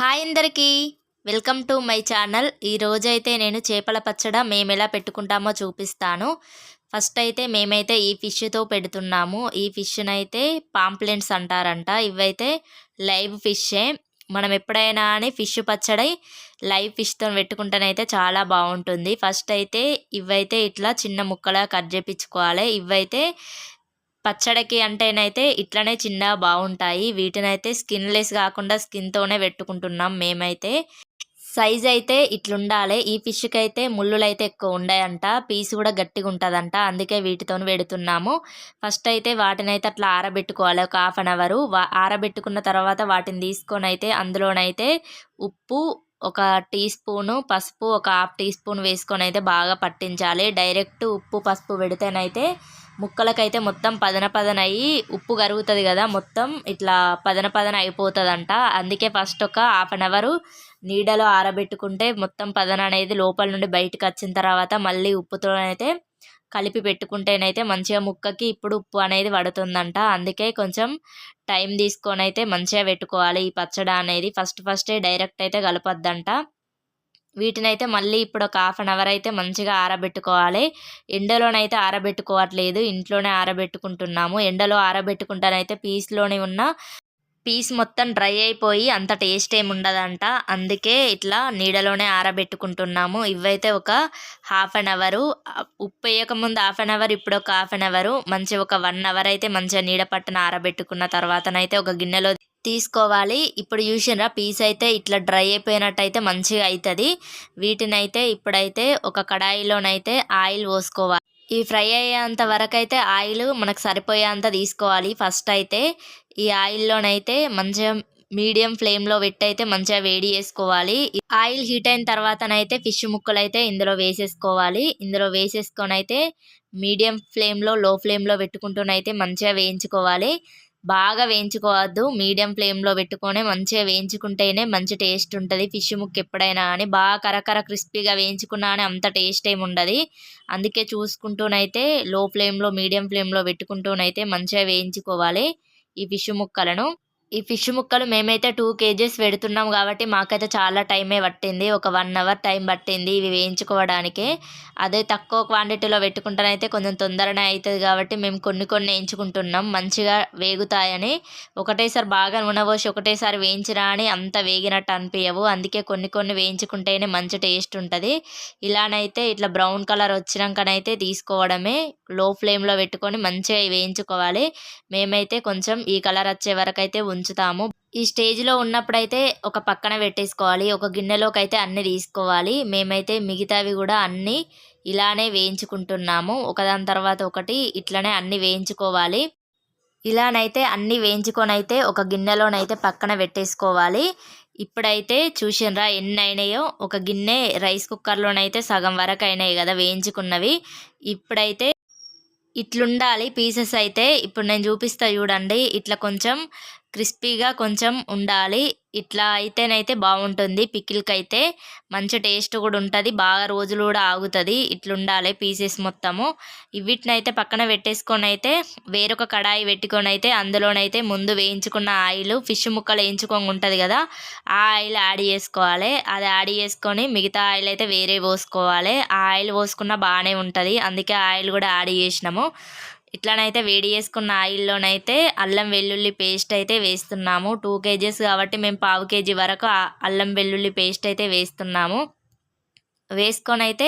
Hi అందరికీ. Welcome to my channel. ఈ రోజైతే నేను చేపల పచ్చడ మేము ఎలా పెట్టుకుంటామో చూపిస్తాను. ఫస్ట్ అయితే మేమైతే ఈ ఫిష్తో పెడుతున్నాము. ఈ ఫిష్ని అయితే పాంప్లెంట్స్ అంటారంట. ఇవైతే లైవ్ ఫిషే మనం ఎప్పుడైనా అని ఫిష్ పచ్చడి లైవ్ ఫిష్తో పెట్టుకుంటేనైతే చాలా బాగుంటుంది. ఫస్ట్ అయితే ఇవైతే ఇట్లా చిన్న ముక్కలా కట్ చేపించుకోవాలి. ఇవైతే పచ్చడికి అంటేనైతే ఇట్లనే చిన్నగా బాగుంటాయి వీటినైతే స్కిన్లెస్ కాకుండా స్కిన్తోనే పెట్టుకుంటున్నాం మేమైతే. సైజ్ అయితే ఇట్లుండాలి. ఈ ఫిష్కి అయితే ముళ్ళులు అయితే ఎక్కువ ఉన్నాయంట పీస్ కూడా గట్టిగా ఉంటుందంట అందుకే వీటితో పెడుతున్నాము. ఫస్ట్ అయితే వాటిని అయితే అట్లా ఆరబెట్టుకోవాలి. ఒక హాఫ్ అన్ అవరు. ఆరబెట్టుకున్న తర్వాత వాటిని తీసుకొని అయితే అందులోనైతే ఉప్పు ఒక టీ స్పూను పసుపు ఒక హాఫ్ టీ స్పూన్ వేసుకొని అయితే బాగా పట్టించాలి. డైరెక్ట్ ఉప్పు పసుపు పెడితేనైతే ముక్కలకైతే మొత్తం పదన పదన అయ్యి ఉప్పు కరుగుతుంది కదా మొత్తం ఇట్లా పదన పదన అయిపోతుందంట. అందుకే ఫస్ట్ ఒక హాఫ్ అన్ అవరు నీడలో ఆరబెట్టుకుంటే మొత్తం పదన అనేది లోపల నుండి బయటకు వచ్చిన తర్వాత మళ్ళీ ఉప్పుతో అయితే కలిపి పెట్టుకుంటేనైతే మంచిగా ముక్కకి ఇప్పుడు ఉప్పు అనేది పడుతుందంట. అందుకే కొంచెం టైం తీసుకొని అయితే మంచిగా పెట్టుకోవాలి. ఈ పచ్చడి అనేది ఫస్ట్ ఫస్టే డైరెక్ట్ అయితే కలపొద్దంట. వీటినైతే మళ్ళీ ఇప్పుడు ఒక హాఫ్ అన్ అవర్ అయితే మంచిగా ఆరబెట్టుకోవాలి. ఎండలోనైతే ఆరబెట్టుకోవట్లేదు. ఇంట్లోనే ఆరబెట్టుకుంటున్నాము. ఎండలో ఆరబెట్టుకుంటానైతే పీస్లోనే ఉన్న పీస్ మొత్తం డ్రై అయిపోయి అంత టేస్ట్ ఏమి ఉండదంట. అందుకే ఇట్లా నీడలోనే ఆరబెట్టుకుంటున్నాము. ఇవైతే ఒక హాఫ్ అన్ అవరు ఉప్పు వేయకముందు హాఫ్ అన్ అవర్ ఇప్పుడు ఒక హాఫ్ అన్ అవరు మంచి ఒక వన్ అవర్ అయితే మంచిగా నీడ పట్టున ఆరబెట్టుకున్న తర్వాతనైతే ఒక గిన్నెలో తీసుకోవాలి. ఇప్పుడు చూసినరా పీస్ అయితే ఇట్లా డ్రై అయిపోయినట్టయితే మంచిగా అవుతుంది వీటినైతే ఇప్పుడైతే ఒక కడాయిలోనైతే ఆయిల్ పోసుకోవాలి. ఈ ఫ్రై అయ్యేంత వరకు అయితే ఆయిల్ మనకు సరిపోయేంత తీసుకోవాలి. ఫస్ట్ అయితే ఈ ఆయిల్లోనైతే మంచిగా మీడియం ఫ్లేమ్లో పెట్టి అయితే మంచిగా వేడి చేసుకోవాలి. ఆయిల్ హీట్ అయిన తర్వాతనైతే ఫిష్ ముక్కలు అయితే ఇందులో వేసేసుకోవాలి. ఇందులో వేసేసుకొని అయితే మీడియం ఫ్లేమ్లో లో ఫ్లేమ్లో పెట్టుకుంటూనైతే మంచిగా వేయించుకోవాలి. బాగా వేయించుకోవద్దు. మీడియం ఫ్లేమ్లో పెట్టుకొని మంచిగా వేయించుకుంటేనే మంచి టేస్ట్ ఉంటుంది. ఫిష్ ముక్క ఎప్పుడైనా కానీ బాగా కరకర క్రిస్పీగా వేయించుకున్నా అని అంత టేస్ట్ ఏమి ఉండదు. అందుకే చూసుకుంటూనైతే లో ఫ్లేమ్లో మీడియం ఫ్లేమ్లో పెట్టుకుంటూనైతే మంచిగా వేయించుకోవాలి ఈ ఫిష్ ముక్కలను. ఈ ఫిష్ ముక్కలు మేమైతే టూ కేజీస్ పెడుతున్నాం కాబట్టి మాకైతే చాలా టైమే పట్టింది. ఒక వన్ అవర్ టైం పట్టింది ఇవి వేయించుకోవడానికి. అదే తక్కువ క్వాంటిటీలో పెట్టుకుంటానైతే కొంచెం తొందరనే అవుతుంది కాబట్టి మేము కొన్ని కొన్ని వేయించుకుంటున్నాం. మంచిగా వేగుతాయని. ఒకటేసారి బాగా నూనెపోసి ఒకటేసారి వేయించినా అని అంత వేగినట్టు అనిపించవు అందుకే కొన్ని కొన్ని వేయించుకుంటేనే మంచి టేస్ట్ ఉంటుంది. ఇలానైతే ఇట్లా బ్రౌన్ కలర్ వచ్చినాకనైతే తీసుకోవడమే. లో ఫ్లేమ్లో పెట్టుకొని మంచిగా వేయించుకోవాలి. మేమైతే కొంచెం ఈ కలర్ వచ్చే వరకు అయితే ఉంచుతాము. ఈ స్టేజ్లో ఉన్నప్పుడైతే ఒక పక్కన పెట్టేసుకోవాలి. ఒక గిన్నెలోకి అయితే అన్నీ తీసుకోవాలి. మేమైతే మిగతావి కూడా అన్నీ ఇలానే వేయించుకుంటున్నాము. ఒకదాని తర్వాత ఒకటి ఇట్లనే అన్నీ వేయించుకోవాలి. ఇలానైతే అన్నీ వేయించుకొని అయితే ఒక గిన్నెలోనైతే పక్కన పెట్టేసుకోవాలి. ఇప్పుడైతే చూసినరా ఎన్ని అయినాయో ఒక గిన్నె రైస్ కుక్కర్లోనైతే సగం వరకు అయినాయి కదా వేయించుకున్నవి. ఇప్పుడైతే ఇట్లుండాలి పీసెస్ అయితే. ఇప్పుడు నేను చూపిస్తా చూడండి. ఇట్లా కొంచెం క్రిస్పీగా కొంచెం ఉండాలి. ఇట్లా అయితేనైతే బాగుంటుంది పికిల్కి అయితే మంచి టేస్ట్ కూడా ఉంటుంది. బాగా రోజులు కూడా ఆగుతుంది. ఇట్లుండాలి పీసెస్ మొత్తము. వీటిని అయితే పక్కన పెట్టేసుకొని అయితే వేరొక కడాయి పెట్టుకొని అయితే అందులోనైతే ముందు వేయించుకున్న ఆయిల్ ఫిష్ ముక్కలు వేయించుకొని ఉంటుంది కదా ఆ ఆయిల్ యాడ్ చేసుకోవాలి. అది యాడ్ చేసుకొని మిగతా ఆయిల్ అయితే వేరే పోసుకోవాలి. ఆ ఆయిల్ పోసుకున్న బాగానే ఉంటుంది. అందుకే ఆయిల్ కూడా యాడ్ చేసినాము. ఇట్లానైతే వేడి చేసుకున్న ఆయిల్లోనైతే అల్లం వెల్లుల్లి పేస్ట్ అయితే వేస్తున్నాము. టూ కేజీస్ కాబట్టి మేము పావు కేజీ వరకు అల్లం వెల్లుల్లి పేస్ట్ అయితే వేస్తున్నాము. వేసుకొని అయితే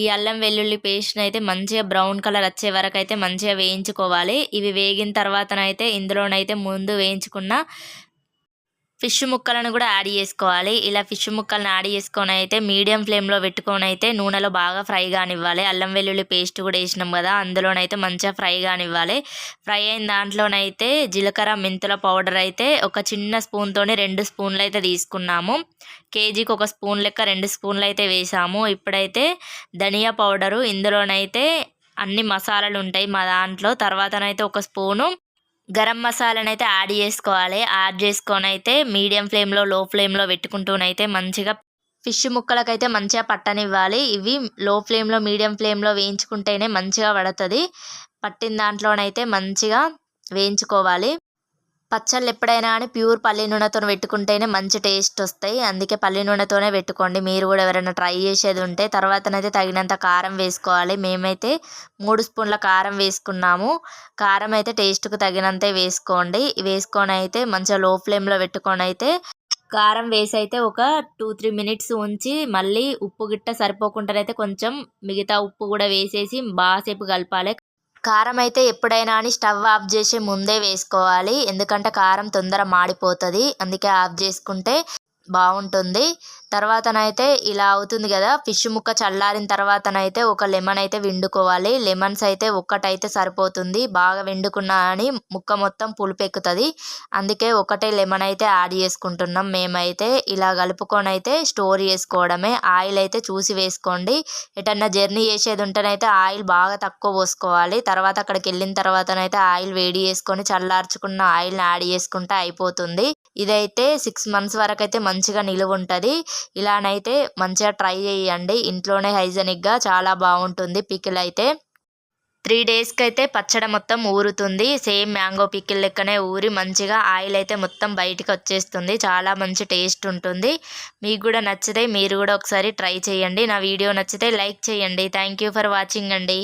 ఈ అల్లం వెల్లుల్లి పేస్ట్ని అయితే మంచిగా బ్రౌన్ కలర్ వచ్చే వరకు అయితే మంచిగా వేయించుకోవాలి. ఇవి వేగిన తర్వాతనైతే ఇందులోనైతే ముందు వేయించుకున్న ఫిష్ ముక్కలను కూడా యాడ్ చేసుకోవాలి. ఇలా ఫిష్ ముక్కలను యాడ్ చేసుకొని అయితే మీడియం ఫ్లేమ్లో పెట్టుకొని అయితే నూనెలో బాగా ఫ్రై కానివ్వాలి. అల్లం వెల్లుల్లి పేస్ట్ కూడా వేసినాం కదా అందులోనైతే మంచిగా ఫ్రై కానివ్వాలి. ఫ్రై అయిన దాంట్లోనైతే జీలకర్ర మెంతుల పౌడర్ అయితే ఒక చిన్న స్పూన్తోనే రెండు స్పూన్లు అయితే తీసుకున్నాము. కేజీకి ఒక స్పూన్ లెక్క రెండు స్పూన్లు అయితే వేసాము. ఇప్పుడైతే ధనియా పౌడరు ఇందులోనైతే అన్ని మసాలాలు ఉంటాయి మా దాంట్లో. తర్వాతనైతే ఒక స్పూను గరం మసాలాను అయితే యాడ్ చేసుకోవాలి. యాడ్ చేసుకొని అయితే మీడియం ఫ్లేమ్లో లో ఫ్లేమ్లో పెట్టుకుంటూనైతే మంచిగా ఫిష్ ముక్కలకైతే మంచిగా పట్టనివ్వాలి. ఇవి లో ఫ్లేమ్లో మీడియం ఫ్లేమ్లో వేయించుకుంటేనే మంచిగా పడుతుంది పట్టిన దాంట్లోనైతే మంచిగా వేయించుకోవాలి. పచ్చళ్ళు ఎప్పుడైనా కానీ ప్యూర్ పల్లి నూనెతో పెట్టుకుంటేనే మంచి టేస్ట్ వస్తాయి. అందుకే పల్లి నూనెతోనే పెట్టుకోండి. మీరు కూడా ఎవరైనా ట్రై చేసేది ఉంటే తర్వాతనైతే తగినంత కారం వేసుకోవాలి. మేమైతే మూడు స్పూన్ల కారం వేసుకున్నాము. కారం అయితే టేస్ట్కు తగినంతే వేసుకోండి. వేసుకొని అయితే మంచిగా లో ఫ్లేమ్లో పెట్టుకొని అయితే కారం వేసి అయితే ఒక టూ త్రీ మినిట్స్ ఉంచి మళ్ళీ ఉప్పు గిట్ట సరిపోకుండానైతే కొంచెం మిగతా ఉప్పు కూడా వేసేసి బాగా సేపు కలపాలి. కారం అయితే ఎప్పుడైనా అని స్టవ్ ఆఫ్ చేసే ముందే వేసుకోవాలి. ఎందుకంటే కారం తొందర మాడిపోతుంది. అందుకే ఆఫ్ చేసుకుంటే బాగుంటుంది. తర్వాతనైతే ఇలా అవుతుంది కదా ఫిష్ ముక్క చల్లారిన తర్వాతనైతే ఒక లెమన్ అయితే వండుకోవాలి. లెమన్స్ అయితే ఒక్కటైతే సరిపోతుంది. బాగా వండుకున్నా అని ముక్క మొత్తం పులుపు ఎక్కుతుంది అందుకే ఒకటే లెమన్ అయితే యాడ్ చేసుకుంటున్నాం. మేమైతే ఇలా కలుపుకొని అయితే స్టోర్ చేసుకోవడమే. ఆయిల్ అయితే చూసి వేసుకోండి. ఎటన్నా జర్నీ చేసేది ఉంటేనైతే ఆయిల్ బాగా తక్కువ పోసుకోవాలి. తర్వాత అక్కడికి వెళ్ళిన తర్వాతనైతే ఆయిల్ వేడి చేసుకొని చల్లార్చుకున్న ఆయిల్ని యాడ్ చేసుకుంటే అయిపోతుంది. ఇదైతే సిక్స్ మంత్స్ వరకు అయితే మంచిగా నిలువ ఉంటుంది ఇలానైతే మంచిగా ట్రై చేయండి. ఇంట్లోనే హైజెనిక్గా చాలా బాగుంటుంది పికిల్ అయితే త్రీ డేస్కి అయితే పచ్చడి మొత్తం ఊరుతుంది. సేమ్ మ్యాంగో పికిల్ లెక్కనే ఊరి మంచిగా ఆయిల్ అయితే మొత్తం బయటికి వచ్చేస్తుంది చాలా మంచి టేస్ట్ ఉంటుంది. మీకు కూడా నచ్చితే మీరు కూడా ఒకసారి ట్రై చేయండి. నా వీడియో నచ్చితే లైక్ చేయండి. థ్యాంక్ యూ ఫర్ వాచింగ్ అండి.